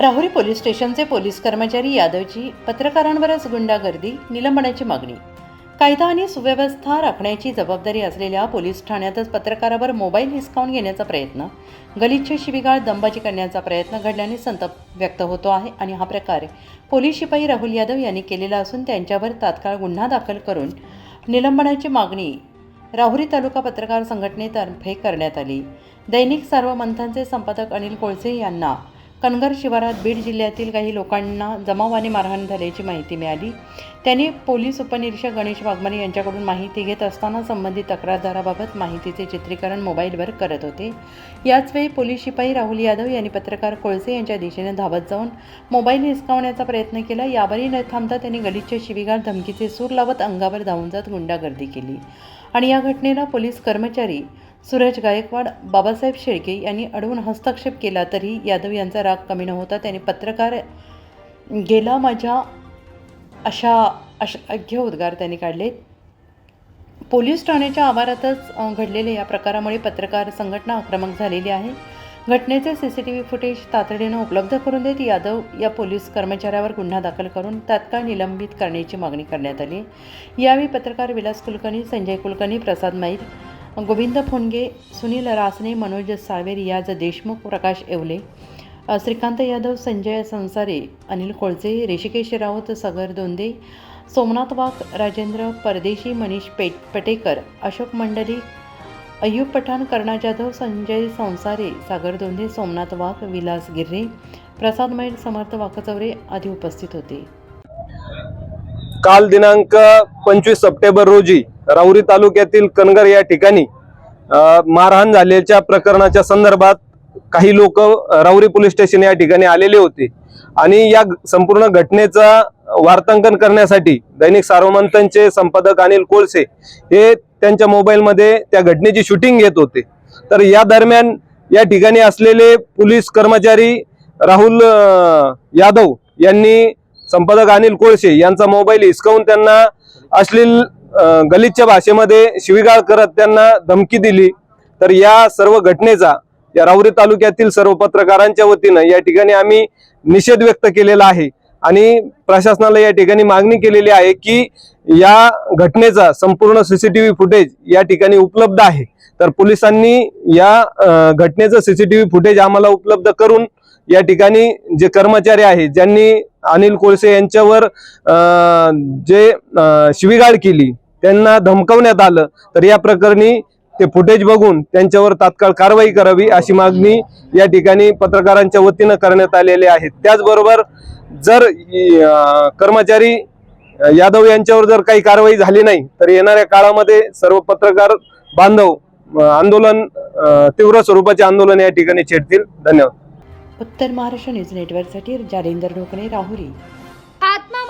Rahuri police स्टेशनचे police कर्मचारी यादवची पत्रकारांवरच गुंडागर्दी निलंबनाची मागणी. कायदा आणि सुव्यवस्था राखण्याची जबाबदारी असलेल्या पोलीस ठाण्यातच पत्रकारावर मोबाईल हिसकावून घेण्याचा प्रयत्न गलिच्छ शिबिगाळ दंबाजी करण्याचा प्रयत्न घडल्याने संताप व्यक्त होतो आहे आणि हा प्रकार पोलीस शिपाई राहुल यादव यांनी केलेला असून त्यांच्यावर तात्काळ गुन्हा दाखल करून निलंबनाची मागणी राहुरी तालुका पत्रकार संघटनेतर्फे करण्यात आली. दैनिक सार्वमंथांचे संपादक अनिल कोळसे यांना कनगर शिवारात बीड जिल्ह्यातील काही लोकांना जमावाने मारहाण झाल्याची माहिती मिळाली. त्यांनी पोलीस उपनिरीक्षक गणेश वाघमारे यांच्याकडून माहिती घेत असताना संबंधित तक्रारदाराबाबत माहितीचे चित्रीकरण मोबाईलवर करत होते. याचवेळी पोलीस शिपाई राहुल यादव यांनी पत्रकार कोळसे यांच्या दिशेने धावत जाऊन मोबाईल हिसकावण्याचा प्रयत्न केला. यावरही न थांबता त्यांनी गलिच्छ शिवीगार धमकीचे सूर लावत अंगावर धावून जात गुंडागर्दी केली. आणि या घटनेला पोलीस कर्मचारी सुरेश गायकवाड बाबासाहेब शेळके यांनी अडवून हस्तक्षेप केला तरी यादव यांचा राग कमी नव्हता त्याने त्यांनी पत्रकार गेला माझ्या अशा अशाघ्य उद्गार त्यांनी काढले. पोलीस ठाण्याच्या आवारातच घडलेल्या या प्रकारामुळे पत्रकार संघटना आक्रमक झालेली आहे. घटनेचे C C T V footage तातडीनं उपलब्ध करून देत यादव या पोलीस कर्मचाऱ्यावर गुन्हा दाखल करून तात्काळ निलंबित करण्याची मागणी करण्यात आली. यावेळी पत्रकार विलास कुलकर्णी संजय कुलकर्णी प्रसाद मैर गोविंद फोनगे सुनील रासने मनोज सावेर रियाज देशमुख प्रकाश येवले श्रीकांत यादव संजय संसारे अनिल कोळजे ऋषिकेश राऊत सगर दोंदे सोमनाथ वाघ राजेंद्र परदेशी मनीष पेट पटेकर अशोक मंडली अय्यूब पठाण कर्णा जाधव संजय संसारे सागर दोंदे सोमनाथ वाघ विलास गिर्रे प्रसाद मैल समर्थ वाकचौरे आदी उपस्थित होते. काल दिनांक पंचवीस सप्टेंबर रोजी राऊरी तालुक्यातील कनगर या ठिकाणी मारहाण झाल्याच्या प्रकरणाच्या संदर्भात काही लोक राऊरी पोलीस स्टेशन या ठिकाणी आलेले होते. आणि या संपूर्ण घटनेचा वार्तांकन करण्यासाठी दैनिक सार्वमंतांचे संपादक अनिल कोळसे हे त्यांच्या मोबाईलमध्ये त्या घटनेची शूटिंग घेत होते. तर या दरम्यान या ठिकाणी असलेले पोलीस कर्मचारी राहुल यादव यांनी संपादक अनिल कोळसे यांचा मोबाईल हिसकावून त्यांना अश्लील गलितच्या गलिच्छ भाषेमध्ये शिवीगाळ करत त्यांना धमकी दिली. तर या सर्व घटनेचा या राऊरी तालुक्यातील सर्व पत्रकारांच्या वतीनं या ठिकाणी आम्ही निषेध व्यक्त केलेला आहे. आणि प्रशासनाला या ठिकाणी मागणी केलेली आहे की या घटनेचा संपूर्ण सीसीटीव्ही फुटेज या ठिकाणी उपलब्ध आहे. तर पोलिसांनी या घटनेचं सीसीटीव्ही फुटेज आम्हाला उपलब्ध करून या ठिकाणी जे कर्मचारी आहेत ज्यांनी अनिल कोळसे यांच्यावर जे शिवीगाळ केली त्यांना धमकवण्यात आलं तर या प्रकरणी ते फुटेज बघून त्यांच्यावर तात्काळ कारवाई करावी अशी मागणी या ठिकाणी पत्रकारांच्या वतीनं करण्यात आलेली आहे. त्याचबरोबर जर कर्मचारी यादव यांच्यावर जर काही कारवाई झाली नाही तर येणाऱ्या काळामध्ये सर्व पत्रकार बांधव आंदोलन तीव्र स्वरूपाचे आंदोलन या ठिकाणी छेडतील. धन्यवाद. उत्तर महाराष्ट्र न्यूज नेटवर्कसाठी जालिंदर ढोकणे राहुरी.